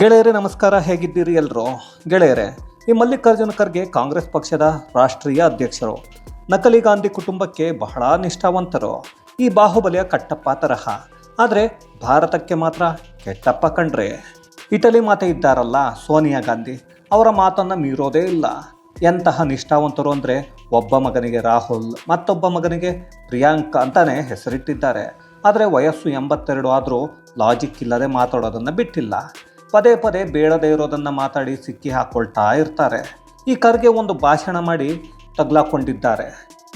ಗೆಳೆಯರೇ, ನಮಸ್ಕಾರ. ಹೇಗಿದ್ದೀರಿ ಎಲ್ಲರೂ ಗೆಳೆಯರೇ, ಈ ಮಲ್ಲಿಕಾರ್ಜುನ ಖರ್ಗೆ ಕಾಂಗ್ರೆಸ್ ಪಕ್ಷದ ರಾಷ್ಟ್ರೀಯ ಅಧ್ಯಕ್ಷರು, ನಕಲಿ ಗಾಂಧಿ ಕುಟುಂಬಕ್ಕೆ ಬಹಳ ನಿಷ್ಠಾವಂತರು. ಈ ಬಾಹುಬಲಿಯ ಕಟ್ಟಪ್ಪ ತರಹ. ಆದರೆ ಭಾರತಕ್ಕೆ ಮಾತ್ರ ಕೆಟ್ಟಪ್ಪ ಕಂಡ್ರೆ ಇಟಲಿ ಮಾತೆ ಇದ್ದಾರಲ್ಲ ಸೋನಿಯಾ ಗಾಂಧಿ, ಅವರ ಮಾತನ್ನು ಮೀರೋದೇ ಇಲ್ಲ. ಎಂತಹ ನಿಷ್ಠಾವಂತರು ಅಂದರೆ ಒಬ್ಬ ಮಗನಿಗೆ ರಾಹುಲ್, ಮತ್ತೊಬ್ಬ ಮಗನಿಗೆ ಪ್ರಿಯಾಂಕ್ ಅಂತಾನೆ ಹೆಸರಿಟ್ಟಿದ್ದಾರೆ. ಆದರೆ ವಯಸ್ಸು ಎಂಬತ್ತೆರಡು ಆದರೂ ಲಾಜಿಕ್ ಇಲ್ಲದೆ ಮಾತಾಡೋದನ್ನು ಬಿಟ್ಟಿಲ್ಲ. ಪದೇ ಪದೇ ಬೇಡದೇ ಇರೋದನ್ನು ಮಾತಾಡಿ ಸಿಕ್ಕಿ ಹಾಕೊಳ್ತಾ ಇರ್ತಾರೆ. ಈ ಖರ್ಗೆ ಒಂದು ಭಾಷಣ ಮಾಡಿ ತಗ್ಲಾಕೊಂಡಿದ್ದಾರೆ.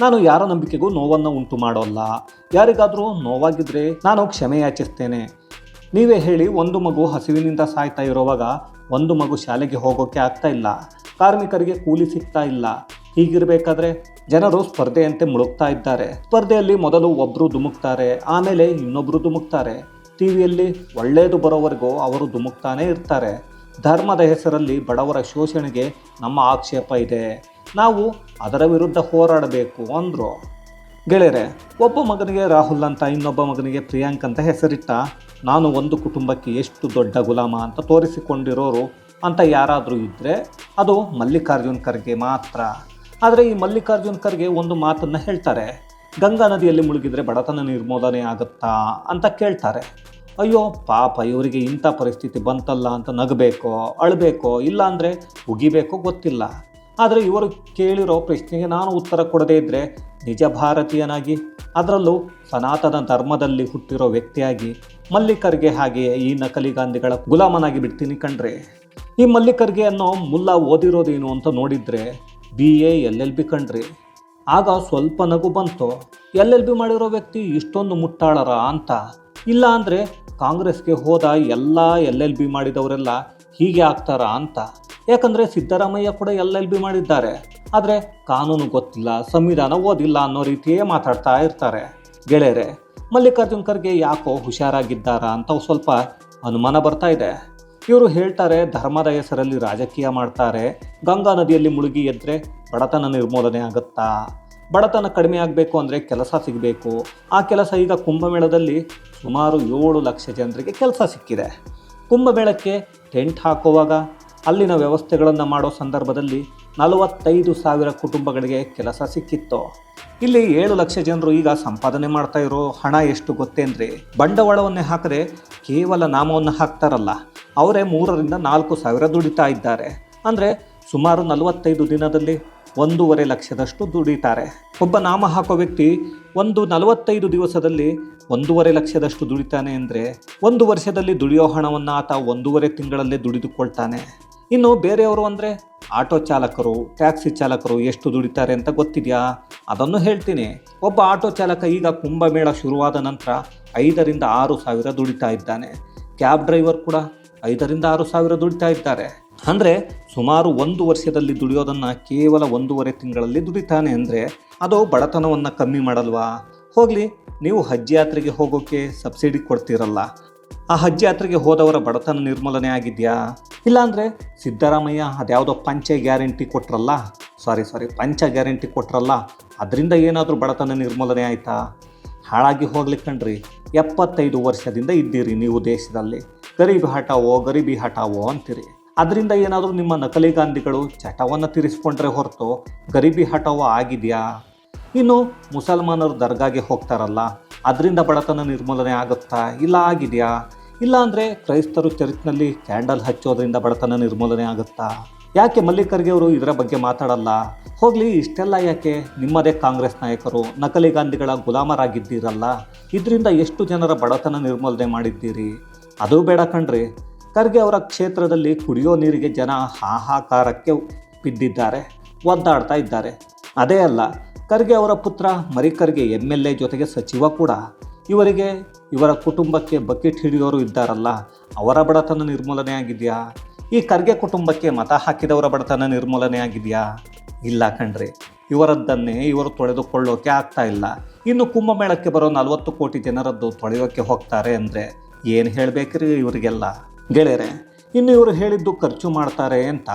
ನಾನು ಯಾರ ನಂಬಿಕೆಗೂ ನೋವನ್ನು ಉಂಟು ಮಾಡೋಲ್ಲ. ಯಾರಿಗಾದರೂ ನೋವಾಗಿದ್ರೆ ನಾನು ಕ್ಷಮೆ ಯಾಚಿಸ್ತೇನೆ. ನೀವೇ ಹೇಳಿ ಒಂದು ಮಗು ಹಸಿವಿನಿಂದ ಸಾಯ್ತಾ ಇರುವಾಗ ಒಂದು ಮಗು ಶಾಲೆಗೆ ಹೋಗೋಕ್ಕೆ ಆಗ್ತಾ ಇಲ್ಲ. ಕಾರ್ಮಿಕರಿಗೆ ಕೂಲಿ ಸಿಗ್ತಾ ಇಲ್ಲ. ಹೀಗಿರಬೇಕಾದ್ರೆ ಜನರು ಸ್ಪರ್ಧೆಯಂತೆ ಮುಳುಗ್ತಾ ಇದ್ದಾರೆ. ಸ್ಪರ್ಧೆಯಲ್ಲಿ ಮೊದಲು ಒಬ್ಬರು ಧುಮುಕ್ತಾರೆ, ಆಮೇಲೆ ಇನ್ನೊಬ್ಬರು ಧುಮುಕ್ತಾರೆ. ಟಿವಿಯಲ್ಲಿ ಒಳ್ಳೆಯದು ಬರೋವರೆಗೂ ಅವರು ಧುಮುಕ್ತಾನೇ ಇರ್ತಾರೆ. ಧರ್ಮದ ಹೆಸರಲ್ಲಿ ಬಡವರ ಶೋಷಣೆಗೆ ನಮ್ಮ ಆಕ್ಷೇಪ ಇದೆ. ನಾವು ಅದರ ವಿರುದ್ಧ ಹೋರಾಡಬೇಕು ಅಂದರು. ಗೆಳೆಯರೆ, ಒಬ್ಬ ಮಗನಿಗೆ ರಾಹುಲ್ ಅಂತ ಇನ್ನೊಬ್ಬ ಮಗನಿಗೆ ಪ್ರಿಯಾಂಕ್ ಅಂತ ಹೆಸರಿಟ್ಟ. ನಾನು ಒಂದು ಕುಟುಂಬಕ್ಕೆ ಎಷ್ಟು ದೊಡ್ಡ ಗುಲಾಮ ಅಂತ ತೋರಿಸಿಕೊಂಡಿರೋರು ಅಂತ ಯಾರಾದರೂ ಇದ್ದರೆ ಅದು ಮಲ್ಲಿಕಾರ್ಜುನ್ ಖರ್ಗೆ ಮಾತ್ರ. ಆದರೆ ಈ ಮಲ್ಲಿಕಾರ್ಜುನ್ ಖರ್ಗೆ ಒಂದು ಮಾತನ್ನು ಹೇಳ್ತಾರೆ. ಗಂಗಾ ನದಿಯಲ್ಲಿ ಮುಳುಗಿದರೆ ಬಡತನ ನಿರ್ಮೂಲನೆ ಆಗುತ್ತಾ ಅಂತ ಕೇಳ್ತಾರೆ. ಅಯ್ಯೋ, ಪಾಪ, ಇವರಿಗೆ ಇಂಥ ಪರಿಸ್ಥಿತಿ ಬಂತಲ್ಲ ಅಂತ ನಗಬೇಕೋ, ಅಳಬೇಕೋ, ಇಲ್ಲಾಂದರೆ ಉಗಿಬೇಕೋ ಗೊತ್ತಿಲ್ಲ. ಆದರೆ ಇವರು ಕೇಳಿರೋ ಪ್ರಶ್ನೆಗೆ ನಾನು ಉತ್ತರ ಕೊಡದೇ ಇದ್ದರೆ ನಿಜ ಭಾರತೀಯನಾಗಿ, ಅದರಲ್ಲೂ ಸನಾತನ ಧರ್ಮದಲ್ಲಿ ಹುಟ್ಟಿರೋ ವ್ಯಕ್ತಿಯಾಗಿ ಮಲ್ಲಿಕರ್ಗೆ ಹಾಗೆ ಈ ನಕಲಿ ಗಾಂಧಿಗಳ ಗುಲಾಮನಾಗಿ ಬಿಡ್ತೀನಿ ಕಣ್ರಿ. ಈ ಮಲ್ಲಿಕರ್ಗೆ ಅನ್ನೋ ಮುಲ್ಲ ಓದಿರೋದೇನು ಅಂತ ನೋಡಿದರೆ B A L L B ಕಣ್ರಿ. ಆಗ ಸ್ವಲ್ಪ ನಗು ಬಂತು. ಎಲ್ ಬಿ ಮಾಡಿರೋ ವ್ಯಕ್ತಿ ಇಷ್ಟೊಂದು ಮುಟ್ಟಾಳರ ಅಂತ. ಇಲ್ಲ ಅಂದರೆ ಕಾಂಗ್ರೆಸ್ಗೆ ಹೋದ ಎಲ್ಲ ಎಲ್ ಬಿ ಮಾಡಿದವರೆಲ್ಲ ಹೀಗೆ ಆಗ್ತಾರಾ ಅಂತ. ಯಾಕಂದರೆ ಸಿದ್ದರಾಮಯ್ಯ ಕೂಡ ಎಲ್ ಬಿ ಮಾಡಿದ್ದಾರೆ. ಆದರೆ ಕಾನೂನು ಗೊತ್ತಿಲ್ಲ, ಸಂವಿಧಾನ ಓದಿಲ್ಲ ಅನ್ನೋ ರೀತಿಯೇ ಮಾತಾಡ್ತಾ ಇರ್ತಾರೆ. ಗೆಳೆಯರೆ ಮಲ್ಲಿಕಾರ್ಜುನ್ ಖರ್ಗೆ ಯಾಕೋ ಹುಷಾರಾಗಿದ್ದಾರಾ ಅಂತ ಸ್ವಲ್ಪ ಅನುಮಾನ ಬರ್ತಾ ಇದೆ. ಇವರು ಹೇಳ್ತಾರೆ, ಧರ್ಮದ ಹೆಸರಲ್ಲಿ ರಾಜಕೀಯ ಮಾಡ್ತಾರೆ, ಗಂಗಾ ನದಿಯಲ್ಲಿ ಮುಳುಗಿ ಎದ್ರೆ ಬಡತನ ನಿರ್ಮೂಲನೆ ಆಗುತ್ತಾ? ಬಡತನ ಕಡಿಮೆ ಆಗಬೇಕು ಅಂದರೆ ಕೆಲಸ ಸಿಗಬೇಕು. ಆ ಕೆಲಸ ಈಗ ಕುಂಭಮೇಳದಲ್ಲಿ ಸುಮಾರು ಏಳು ಲಕ್ಷ ಜನರಿಗೆ ಕೆಲಸ ಸಿಕ್ಕಿದೆ. ಕುಂಭಮೇಳಕ್ಕೆ ಟೆಂಟ್ ಹಾಕುವಾಗ ಅಲ್ಲಿನ ವ್ಯವಸ್ಥೆಗಳನ್ನು ಮಾಡೋ ಸಂದರ್ಭದಲ್ಲಿ ನಲವತ್ತೈದು ಸಾವಿರ ಕುಟುಂಬಗಳಿಗೆ ಕೆಲಸ ಸಿಕ್ಕಿತ್ತು. ಇಲ್ಲಿ ಏಳು ಲಕ್ಷ ಜನರು ಈಗ ಸಂಪಾದನೆ ಮಾಡ್ತಾ ಇರೋ ಹಣ ಎಷ್ಟು ಗೊತ್ತೇನ್ರಿ? ಬಂಡವಾಳವನ್ನೇ ಹಾಕದೆ ಕೇವಲ ನಾಮವನ್ನು ಹಾಕ್ತಾರಲ್ಲ. ಅವರೇ ಮೂರರಿಂದ ನಾಲ್ಕು ಸಾವಿರ ದುಡಿತಾ ಇದ್ದಾರೆ. ಅಂದರೆ ಸುಮಾರು ನಲವತ್ತೈದು ದಿನದಲ್ಲಿ ಒಂದೂವರೆ ಲಕ್ಷದಷ್ಟು ದುಡಿತಾರೆ. ಒಬ್ಬ ನಾಮ ಹಾಕೋ ವ್ಯಕ್ತಿ ಒಂದು ನಲವತ್ತೈದು ದಿವಸದಲ್ಲಿ ಒಂದೂವರೆ ಲಕ್ಷದಷ್ಟು ದುಡಿತಾನೆ ಅಂದರೆ ಒಂದು ವರ್ಷದಲ್ಲಿ ದುಡಿಯೋ ಹಣವನ್ನು ಆತ ಒಂದೂವರೆ ತಿಂಗಳಲ್ಲೇ ದುಡಿದುಕೊಳ್ತಾನೆ. ಇನ್ನು ಬೇರೆಯವರು ಅಂದರೆ ಆಟೋ ಚಾಲಕರು, ಟ್ಯಾಕ್ಸಿ ಚಾಲಕರು ಎಷ್ಟು ದುಡಿತಾರೆ ಅಂತ ಗೊತ್ತಿದೆಯಾ? ಅದನ್ನು ಹೇಳ್ತೀನಿ. ಒಬ್ಬ ಆಟೋ ಚಾಲಕ ಈಗ ಕುಂಭಮೇಳ ಶುರುವಾದ ನಂತರ ಐದರಿಂದ ಆರು ಸಾವಿರ ದುಡಿತಾ ಇದ್ದಾನೆ. ಕ್ಯಾಬ್ ಡ್ರೈವರ್ ಕೂಡ ಐದರಿಂದ ಆರು ಸಾವಿರ ದುಡಿತಾ ಇದ್ದಾರೆ. ಅಂದರೆ ಸುಮಾರು ಒಂದು ವರ್ಷದಲ್ಲಿ ದುಡಿಯೋದನ್ನು ಕೇವಲ ಒಂದೂವರೆ ತಿಂಗಳಲ್ಲಿ ದುಡಿತಾನೆ ಅಂದರೆ ಅದು ಬಡತನವನ್ನು ಕಮ್ಮಿ ಮಾಡಲ್ವಾ? ಹೋಗಲಿ, ನೀವು ಹಜ್ ಯಾತ್ರೆಗೆ ಹೋಗೋಕ್ಕೆ ಸಬ್ಸಿಡಿ ಕೊಡ್ತೀರಲ್ಲ. ಆ ಹಜ್ ಯಾತ್ರೆಗೆ ಹೋದವರ ಬಡತನ ನಿರ್ಮೂಲನೆ ಆಗಿದೆಯಾ? ಇಲ್ಲಾಂದರೆ ಸಿದ್ದರಾಮಯ್ಯ ಅದ್ಯಾವುದೋ ಪಂಚ ಗ್ಯಾರಂಟಿ ಕೊಟ್ರಲ್ಲ? ಸಾರಿ ಸಾರಿ, ಪಂಚ ಗ್ಯಾರಂಟಿ ಕೊಟ್ರಲ್ಲ. ಅದರಿಂದ ಏನಾದರೂ ಬಡತನ ನಿರ್ಮೂಲನೆ ಆಯಿತಾ? ಹಾಳಾಗಿ ಹೋಗ್ಲಿಕ್ಕೆ ಕಣ್ರಿ. ಎಪ್ಪತ್ತೈದು ವರ್ಷದಿಂದ ಇದ್ದೀರಿ ನೀವು ದೇಶದಲ್ಲಿ. ಗರೀಬಿ ಹಟಾವೋ ಗರೀಬಿ ಹಟಾವೋ ಅಂತೀರಿ. ಅದರಿಂದ ಏನಾದರೂ ನಿಮ್ಮ ನಕಲಿ ಗಾಂಧಿಗಳು ಚಟವನ್ನು ತೀರಿಸ್ಕೊಂಡ್ರೆ ಹೊರತು ಗರೀಬಿ ಹಠವೋ ಆಗಿದೆಯಾ? ಇನ್ನು ಮುಸಲ್ಮಾನರು ದರ್ಗಾಗೆ ಹೋಗ್ತಾರಲ್ಲ, ಅದರಿಂದ ಬಡತನ ನಿರ್ಮೂಲನೆ ಆಗುತ್ತಾ ಇಲ್ಲ ಆಗಿದೆಯಾ? ಇಲ್ಲ ಅಂದರೆ ಕ್ರೈಸ್ತರು ಚರ್ಚ್ನಲ್ಲಿ ಕ್ಯಾಂಡಲ್ ಹಚ್ಚೋದ್ರಿಂದ ಬಡತನ ನಿರ್ಮೂಲನೆ ಆಗುತ್ತಾ? ಯಾಕೆ ಮಲ್ಲಿಕಾರ್ಗೆ ಅವರು ಇದರ ಬಗ್ಗೆ ಮಾತಾಡಲ್ಲ? ಹೋಗಲಿ, ಇಷ್ಟೆಲ್ಲ ಯಾಕೆ? ನಿಮ್ಮದೇ ಕಾಂಗ್ರೆಸ್ ನಾಯಕರು ನಕಲಿ ಗಾಂಧಿಗಳ ಗುಲಾಮರಾಗಿದ್ದೀರಲ್ಲ, ಇದರಿಂದ ಎಷ್ಟು ಜನರ ಬಡತನ ನಿರ್ಮೂಲನೆ ಮಾಡಿದ್ದೀರಿ? ಅದು ಬೇಡ ಕಣ್ರಿ. ಖರ್ಗೆ ಅವರ ಕ್ಷೇತ್ರದಲ್ಲಿ ಕುಡಿಯೋ ನೀರಿಗೆ ಜನ ಹಾಹಾಕಾರಕ್ಕೆ ಬಿದ್ದಿದ್ದಾರೆ, ಒದ್ದಾಡ್ತಾ ಇದ್ದಾರೆ. ಅದೇ ಅಲ್ಲ, ಖರ್ಗೆ ಅವರ ಪುತ್ರ ಮರಿಕರ್ಗೆ ಎಂ ಎಲ್ ಎ ಜೊತೆಗೆ ಸಚಿವ ಕೂಡ. ಇವರಿಗೆ, ಇವರ ಕುಟುಂಬಕ್ಕೆ ಬಕೆಟ್ ಹಿಡಿಯೋರು ಇದ್ದಾರಲ್ಲ, ಅವರ ಬಡತನ ನಿರ್ಮೂಲನೆ ಆಗಿದೆಯಾ? ಈ ಖರ್ಗೆ ಕುಟುಂಬಕ್ಕೆ ಮತ ಹಾಕಿದವರ ಬಡತನ ನಿರ್ಮೂಲನೆ ಆಗಿದೆಯಾ? ಇಲ್ಲ ಕಣ್ರಿ, ಇವರದ್ದನ್ನೇ ಇವರು ತೊಳೆದುಕೊಳ್ಳೋಕೆ ಆಗ್ತಾ ಇಲ್ಲ. ಇನ್ನು ಕುಂಭಮೇಳಕ್ಕೆ ಬರೋ ನಲವತ್ತು ಕೋಟಿ ಜನರದ್ದು ತೊಳೆಯೋಕ್ಕೆ ಹೋಗ್ತಾರೆ ಅಂದರೆ ಏನು ಹೇಳಬೇಕ್ರಿ ಇವರಿಗೆಲ್ಲ? ಗೆಳೆಯರೆ, ಇನ್ನು ಇವರು ಹೇಳಿದ್ದು ಖರ್ಚು ಮಾಡ್ತಾರೆ ಅಂತ.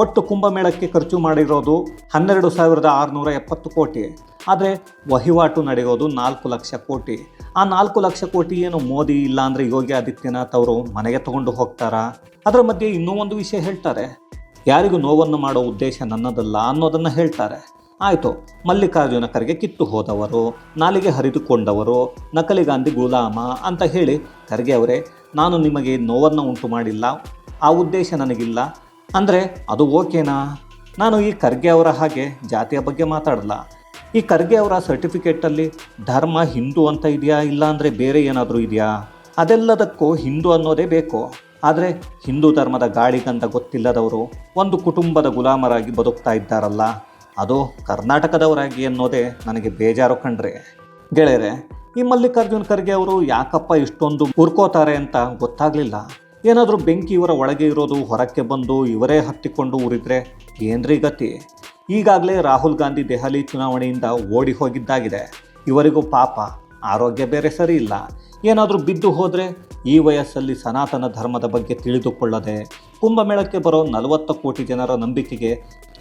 ಒಟ್ಟು ಕುಂಭಮೇಳಕ್ಕೆ ಖರ್ಚು ಮಾಡಿರೋದು ಹನ್ನೆರಡು ಸಾವಿರದ ಆರುನೂರ ಎಪ್ಪತ್ತು ಕೋಟಿ. ಆದರೆ ವಹಿವಾಟು ನಡೆಯೋದು ನಾಲ್ಕು ಲಕ್ಷ ಕೋಟಿ. ಆ ನಾಲ್ಕು ಲಕ್ಷ ಕೋಟಿ ಏನು ಮೋದಿ ಇಲ್ಲ ಅಂದರೆ ಯೋಗಿ ಆದಿತ್ಯನಾಥ್ ಅವರು ಮನೆಗೆ ತಗೊಂಡು ಹೋಗ್ತಾರಾ? ಅದರ ಮಧ್ಯೆ ಇನ್ನೂ ಒಂದು ವಿಷಯ ಹೇಳ್ತಾರೆ. ಯಾರಿಗೂ ನೋವನ್ನು ಮಾಡೋ ಉದ್ದೇಶ ನನ್ನದಲ್ಲ ಅನ್ನೋದನ್ನು ಹೇಳ್ತಾರೆ. ಆಯಿತು. ಮಲ್ಲಿಕಾರ್ಜುನ ಖರ್ಗೆ ಕಿತ್ತು ಹೋದವರು, ನಾಲಿಗೆ ಹರಿದುಕೊಂಡವರು, ನಕಲಿ ಗಾಂಧಿ ಗುಲಾಮ ಅಂತ ಹೇಳಿ ಖರ್ಗೆ ಅವರೇ, ನಾನು ನಿಮಗೆ ನೋವನ್ನು ಉಂಟು ಮಾಡಿಲ್ಲ, ಆ ಉದ್ದೇಶ ನನಗಿಲ್ಲ. ಅಂದರೆ ಅದು ಓಕೆನಾ? ನಾನು ಈ ಖರ್ಗೆ ಅವರ ಹಾಗೆ ಜಾತಿಯ ಬಗ್ಗೆ ಮಾತಾಡಲ್ಲ. ಈ ಖರ್ಗೆ ಅವರ ಸರ್ಟಿಫಿಕೇಟಲ್ಲಿ ಧರ್ಮ ಹಿಂದೂ ಅಂತ ಇದೆಯಾ, ಇಲ್ಲ ಅಂದರೆ ಬೇರೆ ಏನಾದರೂ ಇದೆಯಾ? ಅದೆಲ್ಲದಕ್ಕೂ ಹಿಂದೂ ಅನ್ನೋದೇ ಬೇಕು. ಆದರೆ ಹಿಂದೂ ಧರ್ಮದ ಗಾಳಿಗಂತ ಗೊತ್ತಿಲ್ಲದವರು ಒಂದು ಕುಟುಂಬದ ಗುಲಾಮರಾಗಿ ಬದುಕ್ತಾ ಇದ್ದಾರಲ್ಲ. ಅದು ಕರ್ನಾಟಕದವರಾಗಿ ಅನ್ನೋದೇ ನನಗೆ ಬೇಜಾರು ಕಂಡ್ರೆ ಗೆಳೆಯರೆ, ಈ ಮಲ್ಲಿಕಾರ್ಜುನ್ ಖರ್ಗೆ ಅವರು ಯಾಕಪ್ಪ ಇಷ್ಟೊಂದು ಉರ್ಕೋತಾರೆ ಅಂತ ಗೊತ್ತಾಗಲಿಲ್ಲ? ಏನಾದರೂ ಬೆಂಕಿ ಇವರ ಒಳಗೆ ಇರೋದು ಹೊರಕ್ಕೆ ಬಂದು ಇವರೇ ಹತ್ತಿಕೊಂಡು ಉರಿದ್ರೆ ಏನ್ರಿ ಗತಿ? ಈಗಾಗಲೇ ರಾಹುಲ್ ಗಾಂಧಿ ದೆಹಲಿ ಚುನಾವಣೆಯಿಂದ ಓಡಿ ಹೋಗಿದ್ದಾಗಿದೆ. ಇವರಿಗೂ ಪಾಪ, ಆರೋಗ್ಯ ಬೇರೆ ಸರಿ ಇಲ್ಲ. ಏನಾದರೂ ಬಿದ್ದು ಹೋದರೆ ಈ ವಯಸ್ಸಲ್ಲಿ ಸನಾತನ ಧರ್ಮದ ಬಗ್ಗೆ ತಿಳಿದುಕೊಳ್ಳದೆ ಕುಂಭಮೇಳಕ್ಕೆ ಬರೋ ನಲವತ್ತು ಕೋಟಿ ಜನರ ನಂಬಿಕೆಗೆ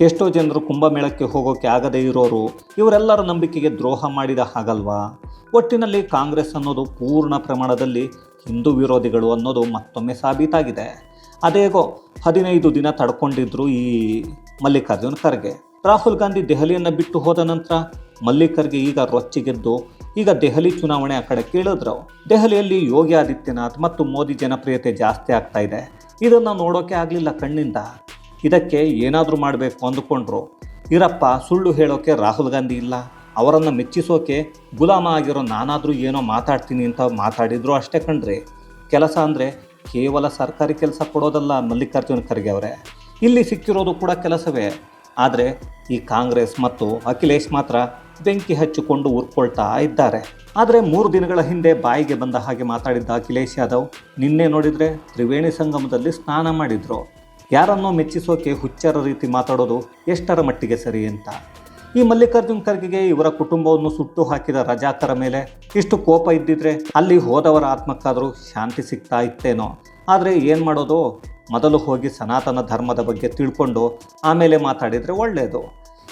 ಎಷ್ಟೋ ಜನರು ಕುಂಭಮೇಳಕ್ಕೆ ಹೋಗೋಕ್ಕೆ ಆಗದೇ ಇರೋರು, ಇವರೆಲ್ಲರ ನಂಬಿಕೆಗೆ ದ್ರೋಹ ಮಾಡಿದ ಹಾಗಲ್ವಾ? ಒಟ್ಟಿನಲ್ಲಿ ಕಾಂಗ್ರೆಸ್ ಅನ್ನೋದು ಪೂರ್ಣ ಪ್ರಮಾಣದಲ್ಲಿ ಹಿಂದೂ ವಿರೋಧಿಗಳು ಅನ್ನೋದು ಮತ್ತೊಮ್ಮೆ ಸಾಬೀತಾಗಿದೆ. ಅದೇಗೋ ಹದಿನೈದು ದಿನ ತಡ್ಕೊಂಡಿದ್ರು ಈ ಮಲ್ಲಿಕಾರ್ಜುನ್ ಖರ್ಗೆ. ರಾಹುಲ್ ಗಾಂಧಿ ದೆಹಲಿಯನ್ನು ಬಿಟ್ಟು ಹೋದ ನಂತರ ಮಲ್ಲಿಕರ್ಗೆ ಈಗ ರೊಚ್ಚಿಗೆದ್ದು ಈಗ ದೆಹಲಿ ಚುನಾವಣೆ ಆ ಕಡೆ ಕೇಳಿದ್ರು. ದೆಹಲಿಯಲ್ಲಿ ಯೋಗಿ ಆದಿತ್ಯನಾಥ್ ಮತ್ತು ಮೋದಿ ಜನಪ್ರಿಯತೆ ಜಾಸ್ತಿ ಆಗ್ತಾ ಇದೆ. ಇದನ್ನು ನೋಡೋಕೆ ಆಗಲಿಲ್ಲ ಕಣ್ಣಿಂದ. ಇದಕ್ಕೆ ಏನಾದರೂ ಮಾಡಬೇಕು ಅಂದುಕೊಂಡ್ರು. ಇರಪ್ಪ ಸುಳ್ಳು ಹೇಳೋಕೆ ರಾಹುಲ್ ಗಾಂಧಿ ಇಲ್ಲ. ಅವರನ್ನು ಮೆಚ್ಚಿಸೋಕೆ ಗುಲಾಮ ಆಗಿರೋ ನಾನಾದರೂ ಏನೋ ಮಾತಾಡ್ತೀನಿ ಅಂತ ಮಾತಾಡಿದ್ರು ಅಷ್ಟೇ ಕಣ್ರಿ. ಕೆಲಸ ಅಂದರೆ ಕೇವಲ ಸರ್ಕಾರಿ ಕೆಲಸ ಕೊಡೋದಲ್ಲ ಮಲ್ಲಿಕಾರ್ಜುನ ಖರ್ಗೆ ಅವರೇ. ಇಲ್ಲಿ ಸಿಕ್ಕಿರೋದು ಕೂಡ ಕೆಲಸವೇ. ಆದರೆ ಈ ಕಾಂಗ್ರೆಸ್ ಮತ್ತು ಅಖಿಲೇಶ್ ಮಾತ್ರ ಬೆಂಕಿ ಹಚ್ಚಿಕೊಂಡು ಉರ್ಕೊಳ್ತಾ ಇದ್ದಾರೆ. ಆದರೆ ಮೂರು ದಿನಗಳ ಹಿಂದೆ ಬಾಯಿಗೆ ಬಂದ ಹಾಗೆ ಮಾತಾಡಿದ್ದ ಅಖಿಲೇಶ್ ಯಾದವ್, ನಿನ್ನೆ ನೋಡಿದರೆ ತ್ರಿವೇಣಿ ಸಂಗಮದಲ್ಲಿ ಸ್ನಾನ ಮಾಡಿದ್ರು. ಯಾರನ್ನೋ ಮೆಚ್ಚಿಸೋಕೆ ಹುಚ್ಚರ ರೀತಿ ಮಾತಾಡೋದು ಎಷ್ಟರ ಮಟ್ಟಿಗೆ ಸರಿ ಅಂತ. ಈ ಮಲ್ಲಿಕಾರ್ಜುನ್ ಖರ್ಗೆಗೆ ಇವರ ಕುಟುಂಬವನ್ನು ಸುಟ್ಟು ಹಾಕಿದ ರಜಾಕರ ಮೇಲೆ ಇಷ್ಟು ಕೋಪ ಇದ್ದಿದ್ರೆ ಅಲ್ಲಿ ಹೋದವರ ಆತ್ಮಕ್ಕಾದರೂ ಶಾಂತಿ ಸಿಗ್ತಾ ಇತ್ತೇನೋ. ಆದರೆ ಏನು ಮಾಡೋದು? ಮೊದಲು ಹೋಗಿ ಸನಾತನ ಧರ್ಮದ ಬಗ್ಗೆ ತಿಳ್ಕೊಂಡು ಆಮೇಲೆ ಮಾತಾಡಿದರೆ ಒಳ್ಳೆಯದು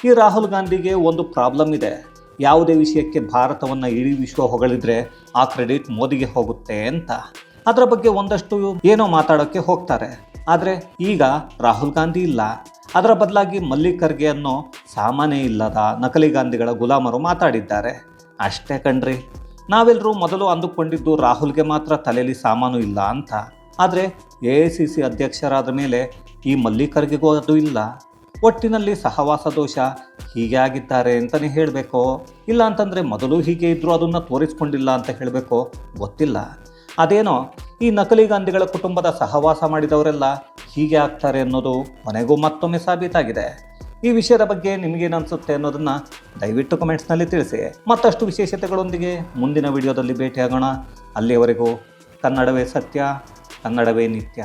ಈ ರಾಹುಲ್ ಗಾಂಧಿಗೆ ಒಂದು ಪ್ರಾಬ್ಲಮ್ ಇದೆ. ಯಾವುದೇ ವಿಷಯಕ್ಕೆ ಭಾರತವನ್ನು ಇಡೀ ವಿಶ್ವ ಹೊಗಳಿದ್ರೆ ಆ ಕ್ರೆಡಿಟ್ ಮೋದಿಗೆ ಹೋಗುತ್ತೆ ಅಂತ. ಅದರ ಬಗ್ಗೆ ಒಂದಷ್ಟು ಏನೋ ಮಾತಾಡೋಕ್ಕೆ ಹೋಗ್ತಾರೆ. ಆದರೆ ಈಗ ರಾಹುಲ್ ಗಾಂಧಿ ಇಲ್ಲ. ಅದರ ಬದಲಾಗಿ ಮಲ್ಲಿಕರ್ಗೆ ಅನ್ನೋ ಸಾಮಾನ್ಯ ಇಲ್ಲದ ನಕಲಿ ಗಾಂಧಿಗಳ ಗುಲಾಮರು ಮಾತಾಡಿದ್ದಾರೆ. ಅಷ್ಟೇ ಕಣ್ರಿ. ನಾವೆಲ್ಲರೂ ಮೊದಲು ಅಂದುಕೊಂಡಿದ್ದು ರಾಹುಲ್ಗೆ ಮಾತ್ರ ತಲೆಯಲ್ಲಿ ಸಾಮಾನು ಇಲ್ಲ ಅಂತ. ಆದರೆ ಎ ಸಿ ಸಿ ಅಧ್ಯಕ್ಷರಾದ ಮೇಲೆ ಈ ಮಲ್ಲಿಕರ್ಗೆಗೂ ಅದು ಇಲ್ಲ. ಒಟ್ಟಿನಲ್ಲಿ ಸಹವಾಸ ದೋಷ ಹೀಗೆ ಆಗಿದ್ದಾರೆ ಅಂತಲೇ ಹೇಳಬೇಕೋ? ಇಲ್ಲ ಅಂತಂದರೆ ಮೊದಲು ಹೀಗೆ ಇದ್ದರೂ ಅದನ್ನು ತೋರಿಸ್ಕೊಂಡಿಲ್ಲ ಅಂತ ಹೇಳಬೇಕೋ? ಗೊತ್ತಿಲ್ಲ. ಅದೇನೋ, ಈ ನಕಲಿ ಗಾಂಧಿಗಳ ಕುಟುಂಬದ ಸಹವಾಸ ಮಾಡಿದವರೆಲ್ಲ ಹೀಗೆ ಆಗ್ತಾರೆ ಅನ್ನೋದು ಕೊನೆಗೂ ಮತ್ತೊಮ್ಮೆ ಸಾಬೀತಾಗಿದೆ. ಈ ವಿಷಯದ ಬಗ್ಗೆ ನಿಮಗೇನು ಅನಿಸುತ್ತೆ ಅನ್ನೋದನ್ನು ದಯವಿಟ್ಟು ಕಮೆಂಟ್ಸ್ನಲ್ಲಿ ತಿಳಿಸಿ. ಮತ್ತಷ್ಟು ವಿಶೇಷತೆಗಳೊಂದಿಗೆ ಮುಂದಿನ ವಿಡಿಯೋದಲ್ಲಿ ಭೇಟಿಯಾಗೋಣ. ಅಲ್ಲಿಯವರೆಗೂ ಕನ್ನಡವೇ ಸತ್ಯ, ಕನ್ನಡವೇ ನಿತ್ಯ.